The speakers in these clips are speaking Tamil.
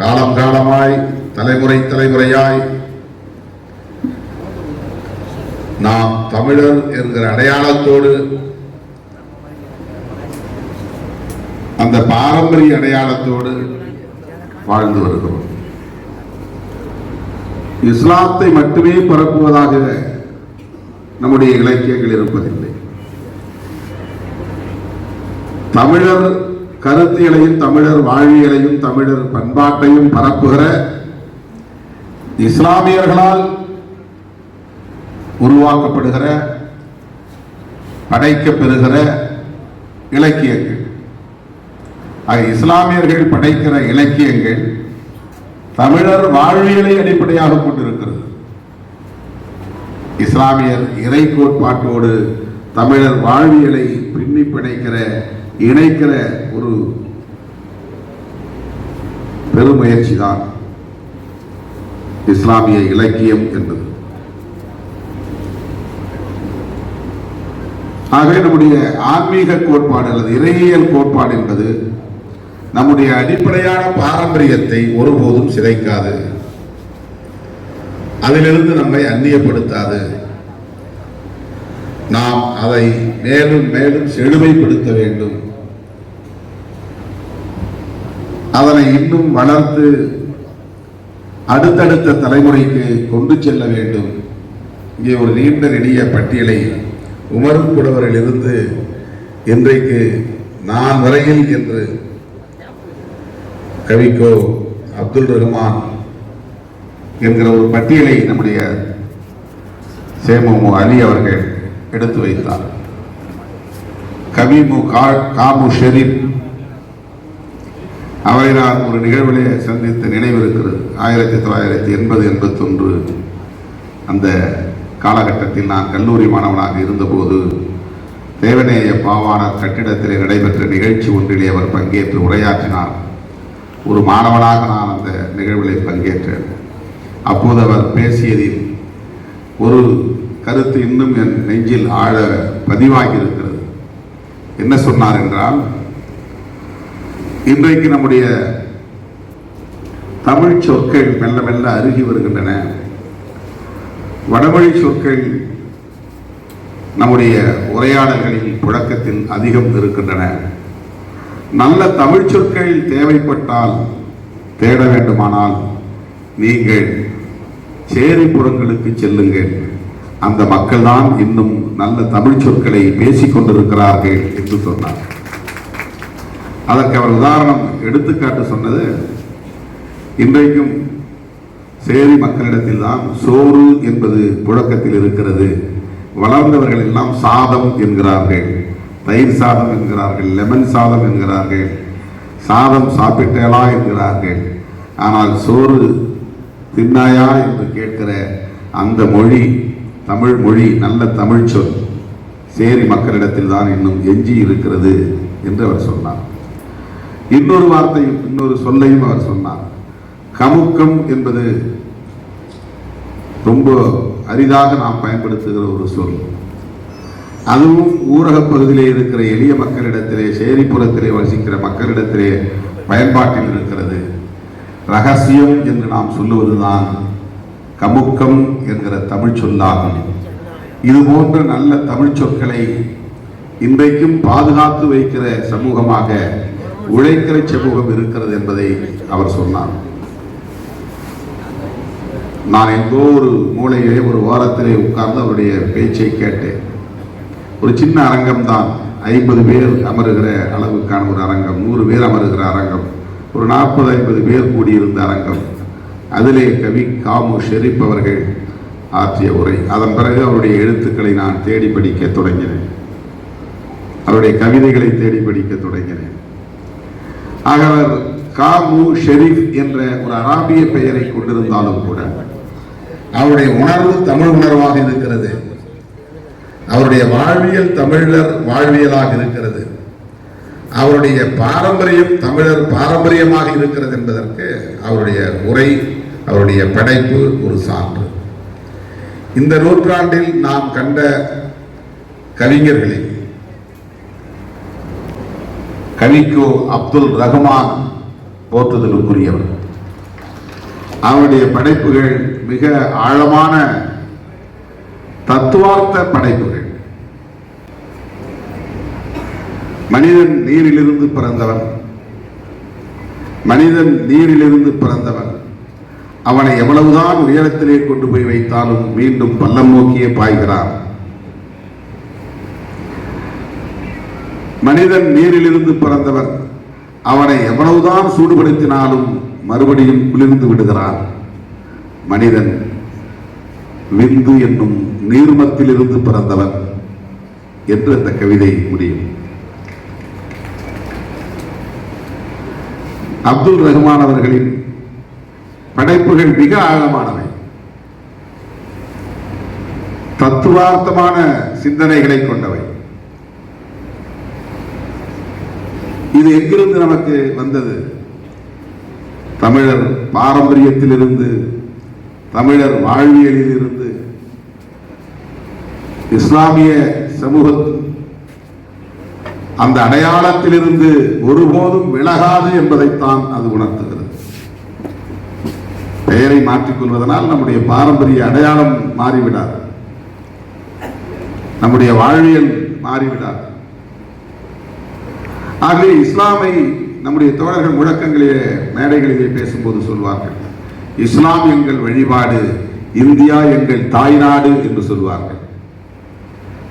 காலம் காலமாய் தலைமுறை தலைமுறையாய் நாம் தமிழர் என்கிற அடையாளத்தோடு அந்த பாரம்பரிய அடையாளத்தோடு வாழ்ந்து வருகிறோம். இஸ்லாத்தை மட்டுமே பரப்புவதாக நம்முடைய இலக்கியங்கள் இருப்பதில்லை. தமிழர் கருத்தியலையும் தமிழர் வாழ்வியலையும் தமிழர் பண்பாட்டையும் பரப்புகிற இஸ்லாமியர்களால் உருவாக்கப்படுகிற படைக்கப்பெறுகிற இலக்கியங்கள். ஆக இஸ்லாமியர்கள் படைக்கிற இலக்கியங்கள் தமிழர் வாழ்வியலை அடிப்படையாக கொண்டிருக்கிறது. இஸ்லாமியர் இறை கோட்பாட்டோடு தமிழர் வாழ்வியலை பின்னி பிணைக்கிற இணைக்கிற ஒரு பெருமுயற்சி தான் இஸ்லாமிய இலக்கியம் என்பது. ஆகவே நம்முடைய ஆன்மீக கோட்பாடு அல்லது இறையியல் கோட்பாடு என்பது நம்முடைய அடிப்படையான பாரம்பரியத்தை ஒருபோதும் சிதைக்காது. அதிலிருந்து நம்மை அந்நியப்படுத்தாது. நாம் அதை மேலும் மேலும் செழுமைப்படுத்த வேண்டும். அதனை இன்னும் வளர்த்து அடுத்தடுத்த தலைமுறைக்கு கொண்டு செல்ல வேண்டும். இங்கே ஒரு நீண்ட நெடிய பட்டியலை உமரும் புலவரிலிருந்து இன்றைக்கு நான் வரையில் என்று கவிக்கோ அப்துல் ரஹ்மான் என்கிற ஒரு பட்டியலை நம்முடைய சேமமு அலி அவர்கள் எடுத்து வைத்தார். கவி மு கா- காமு ஷெரீப் அவரை நான் ஒரு நிகழ்விலே சந்தித்த நினைவு இருக்கிறது ஆயிரத்தி தொள்ளாயிரத்தி எண்பது எண்பத்தொன்று அந்த காலகட்டத்தில் நான் கல்லூரி மாணவனாக இருந்தபோது தேவநேய பாவாணர் கட்டிடத்திலே நடைபெற்ற நிகழ்ச்சி ஒன்றிலே அவர் பங்கேற்று உரையாற்றினார். ஒரு மாணவனாக நான் அந்த நிகழ்விலே பங்கேற்றேன். அப்போது அவர் பேசியதில் ஒரு கருத்து இன்னும் என் நெஞ்சில் ஆழ பதிவாகி இருக்கிறது என்ன சொன்னார் என்றால் இன்றைக்கு நம்முடைய தமிழ் சொற்கள் மெல்ல மெல்ல அருகி வருகின்றன. வடமொழி சொற்கள் நம்முடைய உரையாடல்களில் புழக்கத்தில் அதிகம் இருக்கின்றன. நல்ல தமிழ் சொற்கள் தேவைப்பட்டால் தேட வேண்டுமானால் நீங்கள் சேரிப்புறங்களுக்கு செல்லுங்கள். அந்த மக்கள் தான் இன்னும் நல்ல தமிழ் சொற்களை பேசிக் கொண்டிருக்கிறார்கள் என்று சொன்னார் அதற்கு அவர் உதாரணம் எடுத்துக்காட்டு சொன்னது இன்றைக்கும் சேரி மக்களிடத்தில் தான் சோறு என்பது புழக்கத்தில் இருக்கிறது. வளர்ந்தவர்கள் எல்லாம் சாதம் என்கிறார்கள். தயிர் சாதம் என்கிறார்கள் லெமன் சாதம் என்கிறார்கள் சாதம் சாப்பிட்டேலா என்கிறார்கள். ஆனால் சோறு தின்னாயா என்று கேட்கிற அந்த மொழி தமிழ் மொழி நல்ல தமிழ் சொல் சேரி மக்களிடத்தில் தான் இன்னும் எஞ்சி இருக்கிறது என்று அவர் சொன்னார். இன்னொரு வார்த்தையும் இன்னொரு சொல்லையும் அவர் சொன்னார். கமுக்கம் என்பது ரொம்ப அரிதாக நாம் பயன்படுத்துகிற ஒரு சொல். அதுவும் ஊரகப் பகுதியிலே இருக்கிற எளிய மக்களிடத்திலே சேரிப்புறத்திலே வசிக்கிற மக்களிடத்திலே பயன்பாட்டில் இருக்கிறது. ரகசியம் என்று நாம் சொல்லுவதுதான் கமுக்கம் என்கிற தமிழ் சொல்லாகும். இது போன்ற நல்ல தமிழ் சொற்களை இன்றைக்கும் பாதுகாத்து வைக்கிற சமூகமாக உழைக்கிற சமூகம் இருக்கிறது என்பதை அவர் சொன்னார். நான் எங்கோ ஒரு மூளையிலே ஒரு வாரத்திலே உட்கார்ந்து அவருடைய பேச்சை கேட்டேன். ஒரு சின்ன அரங்கம் தான். ஐம்பது பேர் அமருகிற அளவுக்கான ஒரு அரங்கம் நூறு பேர் அமருகிற அரங்கம் ஒரு நாற்பது ஐம்பது பேர் கூடியிருந்த அரங்கம். அதிலே கவி காமு ஷெரீப் அவர்கள் ஆற்றிய உரை. அதன் பிறகு அவருடைய எழுத்துக்களை நான் தேடி படிக்க தொடங்கினேன். அவருடைய கவிதைகளை தேடி படிக்க தொடங்கினேன். ஆக அவர் காபு ஷெரீப் என்ற ஒரு அராபிய பெயரை கொண்டிருந்தாலும் கூட அவருடைய உணர்வு தமிழ் உணர்வாக இருக்கிறது. அவருடைய வாழ்வியல் தமிழர் வாழ்வியலாக இருக்கிறது. அவருடைய பாரம்பரியம் தமிழர் பாரம்பரியமாக இருக்கிறது என்பதற்கு அவருடைய உரை அவருடைய படைப்பு ஒரு சான்று. இந்த நூற்றாண்டில் நாம் கண்ட கவிஞர்களை கவிக்கு அப்துல் ரஹ்மான் போற்றுதலுக்குரியவர். அவருடைய படைப்புகள் மிக ஆழமான தத்துவார்த்த படைப்புகள். மனிதன் நீரிலிருந்து பிறந்தவன். மனிதன் நீரிலிருந்து பிறந்தவன். அவனை எவ்வளவுதான் உயரத்திலே கொண்டு போய் வைத்தாலும் மீண்டும் பள்ளம் நோக்கியே பாய்கிறான். மனிதன் நீரிலிருந்து பிறந்தவன் அவனை எவ்வளவுதான் சூடுபடுத்தினாலும் மறுபடியும் குளிர்ந்து விடுகிறான் மனிதன் விந்து என்னும் நீர்மத்திலிருந்து பிறந்தவன் என்று அந்த கவிதை முடியும். அப்துல் ரஹ்மான் அவர்களின் படைப்புகள் மிக ஆழமானவை. தத்துவார்த்தமான சிந்தனைகளை கொண்டவை. இது எங்கிருந்து நமக்கு வந்தது? தமிழர் பாரம்பரியத்திலிருந்து தமிழர் வாழ்வியலிலிருந்து இஸ்லாமிய சமூக அந்த அடையாளத்திலிருந்து ஒருபோதும் விலகாது என்பதைத்தான் அது உணர்த்துகிறது. பெயரை மாற்றிக்கொள்வதனால் நம்முடைய பாரம்பரிய அடையாளம் மாறிவிடாது. நம்முடைய வாழ்வியல் மாறிவிடாது. ஆகவே இஸ்லாமை நம்முடைய தோழர்கள் முழக்கங்களிலே மேடைகளிலே பேசும்போது சொல்வார்கள். இஸ்லாம் எங்கள் வழிபாடு இந்தியா எங்கள் தாய்நாடு என்று சொல்வார்கள்.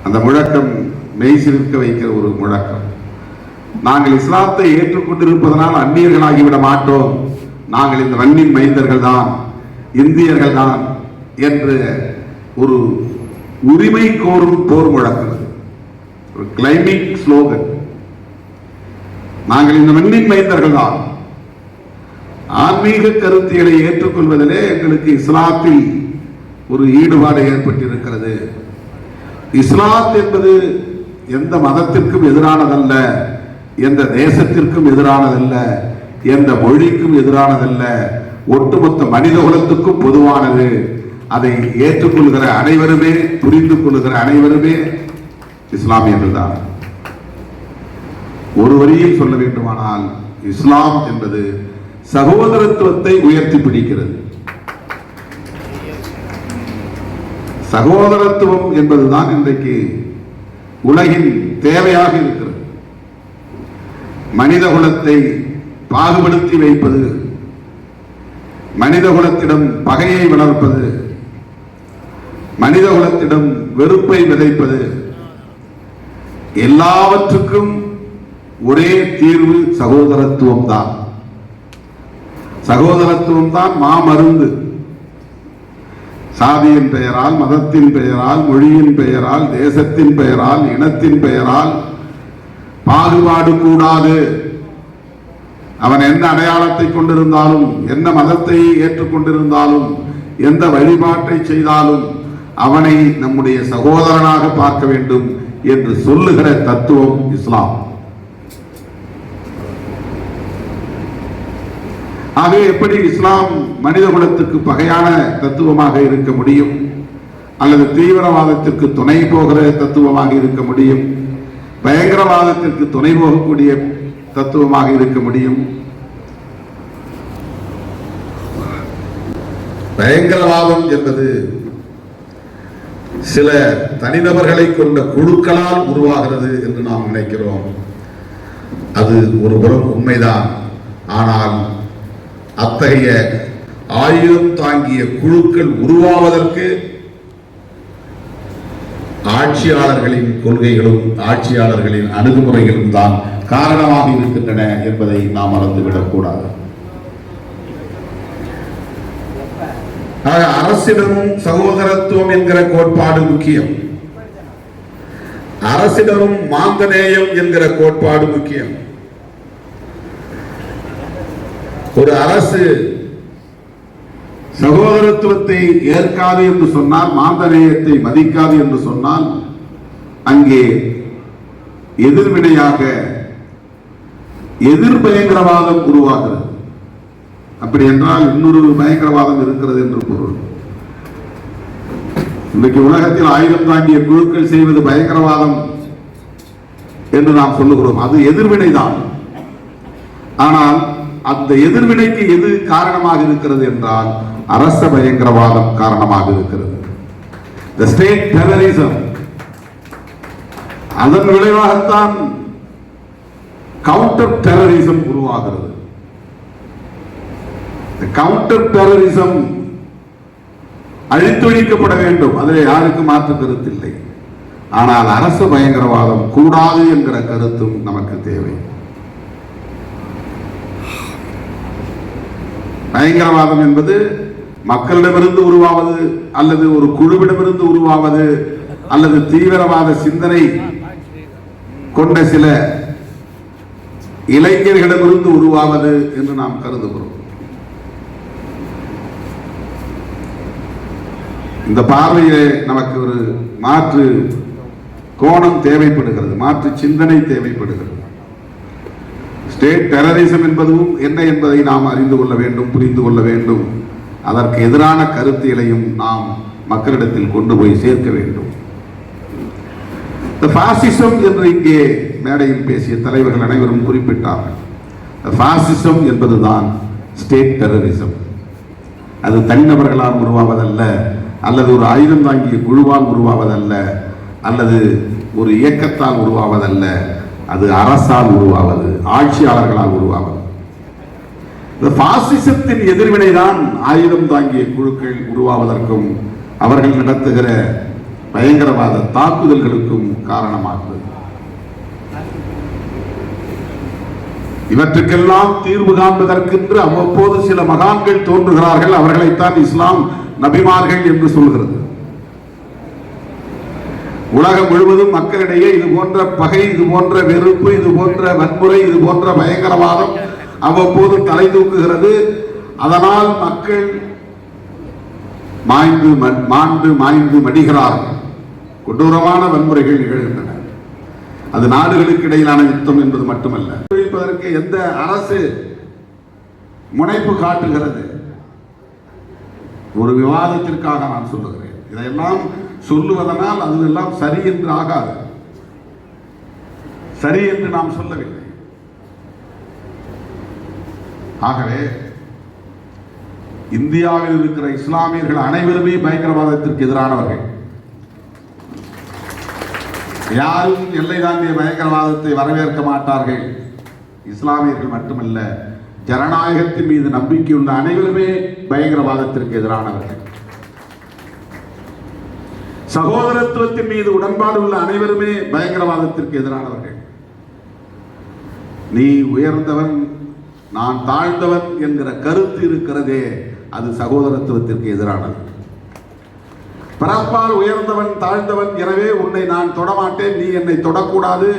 அந்த முழக்கம் மெய்சிலிருக்க வைக்கிற ஒரு முழக்கம். நாங்கள் இஸ்லாத்தை ஏற்றுக்கொண்டிருப்பதனால் அந்நியர்களாகிவிட மாட்டோம். நாங்கள் இந்த மண்ணின் மைந்தர்கள் தான் இந்தியர்கள் தான் என்று ஒரு உரிமை கோரும் போர் முழக்கம். ஒரு கிளைமிக் ஸ்லோகன் நாங்கள் இந்த மண்ணின் மைந்தர்கள் தான் ஆன்மீக கருத்தியலை ஏற்றுக்கொள்வதிலே எங்களுக்கு இஸ்லாத்தில் ஒரு ஈடுபாடு ஏற்பட்டிருக்கிறது. இஸ்லாத் என்பது எந்த மதத்திற்கும் எதிரானதல்ல எந்த தேசத்திற்கும் எதிரானதல்ல எந்த மொழிக்கும் எதிரானதல்ல ஒட்டுமொத்த மனித குலத்துக்கும் பொதுவானது. அதை ஏற்றுக்கொள்கிற அனைவருமே புரிந்து கொள்கிற அனைவருமே இஸ்லாமியர்கள் தான் ஒரு வரியில் சொல்ல வேண்டுமானால் இஸ்லாம் என்பது சகோதரத்துவத்தை உயர்த்தி பிடிக்கிறது. சகோதரத்துவம் என்பதுதான் இன்றைக்கு உலகின் தேவையாக இருக்கிறது. மனித குலத்தை பாகுபடுத்தி வைப்பது மனித குலத்திடம் பகையை வளர்ப்பது மனித குலத்திடம் வெறுப்பை விதைப்பது எல்லாவற்றுக்கும் ஒரே தீர்வு சகோதரத்துவம் தான் சகோதரத்துவம் தான் மாமருந்து சாதியின் பெயரால் மதத்தின் பெயரால் மொழியின் பெயரால் தேசத்தின் பெயரால் இனத்தின் பெயரால் பாகுபாடு கூடாது. அவன் எந்த அடையாளத்தை கொண்டிருந்தாலும் எந்த மதத்தை ஏற்றுக்கொண்டிருந்தாலும் எந்த வழிபாட்டை செய்தாலும் அவனை நம்முடைய சகோதரனாக பார்க்க வேண்டும் என்று சொல்லுகிற தத்துவம் இஸ்லாம். ஆகவே எப்படி இஸ்லாம் மனித குலத்துக்கு பகையான தத்துவமாக இருக்க முடியும்? அல்லது தீவிரவாதத்திற்கு துணை போகிற தத்துவமாக இருக்க முடியும்? பயங்கரவாதத்திற்கு துணை போகக்கூடிய தத்துவமாக இருக்க முடியும்? பயங்கரவாதம் என்பது சில தனிநபர்களை கொண்ட குழுக்களால் உருவாகிறது என்று நாம் நினைக்கிறோம். அது ஒரு புறம் உண்மைதான். ஆனால் அத்தகைய ஆயுதம் தாங்கிய குழுக்கள் உருவாவதற்கு ஆட்சியாளர்களின் கொள்கைகளும் ஆட்சியாளர்களின் அணுகுமுறைகளும் தான் காரணமாக இருக்கின்றன என்பதை நாம் மறந்துவிடக்கூடாது. அரசிடமும் சகோதரத்துவம் என்கிற கோட்பாடு முக்கியம். அரசிடமும் மாந்தநேயம் என்கிற கோட்பாடு முக்கியம். ஒரு அரசு சகோதரத்துவத்தை ஏற்காது என்று சொன்னால் மாந்தநேயத்தை மதிக்காது என்று சொன்னால் அங்கே எதிர்வினையாக எதிர் பயங்கரவாதம் உருவாகிறது. அப்படி என்றால் இன்னொரு பயங்கரவாதம் இருக்கிறது என்று பொருள். இன்றைக்கு உலகத்தில் ஆயுதம் தாங்கிய குழுக்கள் செய்வது பயங்கரவாதம் என்று நாம் சொல்லுகிறோம். அது எதிர்வினைதான். ஆனால் அந்த எதிர்வினைக்கு எது காரணமாக இருக்கிறது என்றால் அரச பயங்கரவாதம் காரணமாக இருக்கிறது. த ஸ்டேட் டெரரிசம் அதன் விளைவாகத்தான் கவுண்டர் டெரரிசம் உருவாகிறது. கவுண்டர் டெரரிசம் அழித்தொழிக்கப்பட வேண்டும். அதில் யாருக்கும் மாற்று கருத்தில்லை ஆனால் அரசு பயங்கரவாதம் கூடாது என்கிற கருத்தும் நமக்கு தேவை. பயங்கரவாதம் என்பது மக்களிடமிருந்து உருவாவது அல்லது ஒரு குழுவிடமிருந்து உருவாவது அல்லது தீவிரவாத சிந்தனை கொண்ட சில இளைஞர்களிடமிருந்து உருவாவது என்று நாம் கருதுகிறோம். இந்த பார்வையிலே நமக்கு ஒரு மாற்று கோணம் தேவைப்படுகிறது மாற்று சிந்தனை தேவைப்படுகிறது. ஸ்டேட் டெரரிசம் என்பதும் என்ன என்பதை நாம் அறிந்து கொள்ள வேண்டும் புரிந்து கொள்ள வேண்டும். அதற்கு எதிரான கருத்தியலையும் நாம் மக்களிடத்தில் கொண்டு போய் சேர்க்க வேண்டும். இந்த பாசிசம் என்று இங்கே மேடையில் பேசிய தலைவர்கள் அனைவரும் குறிப்பிட்டார்கள். பாசிசம் என்பதுதான் ஸ்டேட் டெரரிசம் அது தனிநபர்களால் உருவாவதல்ல அல்லது ஒரு ஆயுதம் தாங்கிய குழுவால் உருவாவதல்ல அல்லது ஒரு இயக்கத்தால் உருவாவதல்ல. அது அரசால் உருவாவது ஆட்சியாளர்களால் உருவாவது. இந்த பாசிசத்தின் எதிர்வினை தான் ஆயுதம் தாங்கிய குழுக்கள் உருவாவதற்கும் அவர்கள் நடத்துகிற பயங்கரவாத தாக்குதல்களுக்கும் காரணமாகிறது இவற்றுக்கெல்லாம் தீர்வு காண்பதற்கென்று அவ்வப்போது சில மகான்கள் தோன்றுகிறார்கள். அவர்களைத்தான் இஸ்லாம் நபிமார்கள் என்று சொல்கிறது. உலகம் முழுவதும் மக்களிடையே இது போன்ற பகை இது போன்ற வெறுப்பு இது போன்ற வன்முறை இது போன்ற பயங்கரவாதம் அவ்வப்போது தலை தூக்குகிறது. அதனால் மக்கள் மாய்ந்து மாண்டு மாய்ந்து மடிகிறார்கள் கொடூரமான வன்முறைகள் நிகழ்கின்றன. அது நாடுகளுக்கு இடையிலான யுத்தம் என்பது மட்டுமல்ல. ஒழிப்பதற்கு எந்த அரசு முனைப்பு காட்டுகிறது? ஒரு விவாதத்திற்காக நான் சொல்லுகிறேன். இதையெல்லாம் சொல்லுவதனால் அது எல்லாம் சரி என்று ஆகாது. சரி என்று நாம் சொல்லவில்லை. ஆகவே இந்தியாவில் இருக்கிற இஸ்லாமியர்கள் அனைவருமே பயங்கரவாதத்திற்கு எதிரானவர்கள். யாரும் எல்லை தாண்டிய பயங்கரவாதத்தை வரவேற்க மாட்டார்கள். இஸ்லாமியர்கள் மட்டுமல்ல ஜனநாயகத்தின் மீது நம்பிக்கையுள்ள அனைவருமே பயங்கரவாதத்திற்கு எதிரானவர்கள். சகோதரத்துவத்தின் மீது உடன்பாடு உள்ள அனைவருமே பயங்கரவாதத்திற்கு எதிரானவர்கள். நீ உயர்ந்தவன் நான் தாழ்ந்தவன் என்கிற கருத்து இருக்கிறதே அது சகோதரத்துவத்திற்கு எதிரானது. பரப்பால் உயர்ந்தவன் தாழ்ந்தவன் எனவே உன்னை நான் தொடமாட்டேன் நீ என்னை தொடக்கூடாது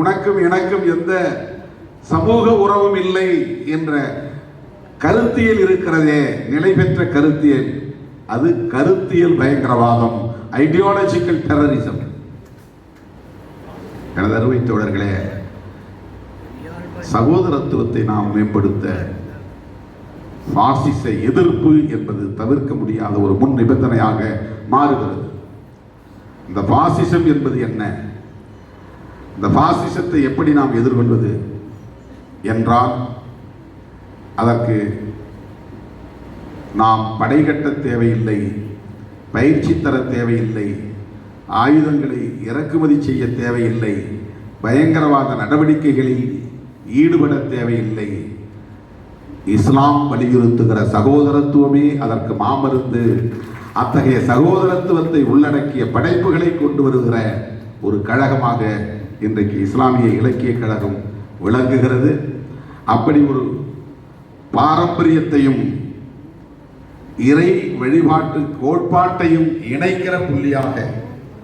உனக்கும் எனக்கும் எந்த சமூக உறவும் இல்லை என்ற கருத்தியல் இருக்கிறதே நிலை பெற்ற கருத்தியல். அது கருத்தியல் பயங்கரவாதம். ஐடியாலஜிக்கல் டெரரிசம் எனது அருமை தோழர்களே சகோதரத்துவத்தை நாம் மேம்படுத்த பாசிச எதிர்ப்பு என்பது தவிர்க்க முடியாத ஒரு முன் நிபந்தனையாக மாறுகிறது. இந்த பாசிசம் என்பது என்ன? இந்த பாசிசத்தை எப்படி நாம் எதிர்கொள்வது என்றால் அதற்கு நாம் படைகட்ட தேவையில்லை பயிற்சி தர தேவையில்லை. ஆயுதங்களை இறக்குமதி செய்ய தேவையில்லை. பயங்கரவாத நடவடிக்கைகளில் ஈடுபட தேவையில்லை. இஸ்லாம் வலியுறுத்துகிற சகோதரத்துவமே அதற்கு மாமருந்து. அத்தகைய சகோதரத்துவத்தை உள்ளடக்கிய படைப்புகளை கொண்டு வருகிற ஒரு கழகமாக இன்றைக்கு இஸ்லாமிய இலக்கிய கழகம் விளங்குகிறது. அப்படி ஒரு பாரம்பரியத்தையும் இறை வழிபாட்டு கோட்பாட்டையும் இணைக்கிற புள்ளியாக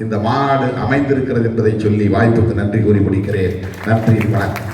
இந்த மாநாடு அமைந்திருக்கிறது என்பதை சொல்லி வாய்ப்புக்கு நன்றி கூறி முடிக்கிறேன். நன்றி வணக்கம்.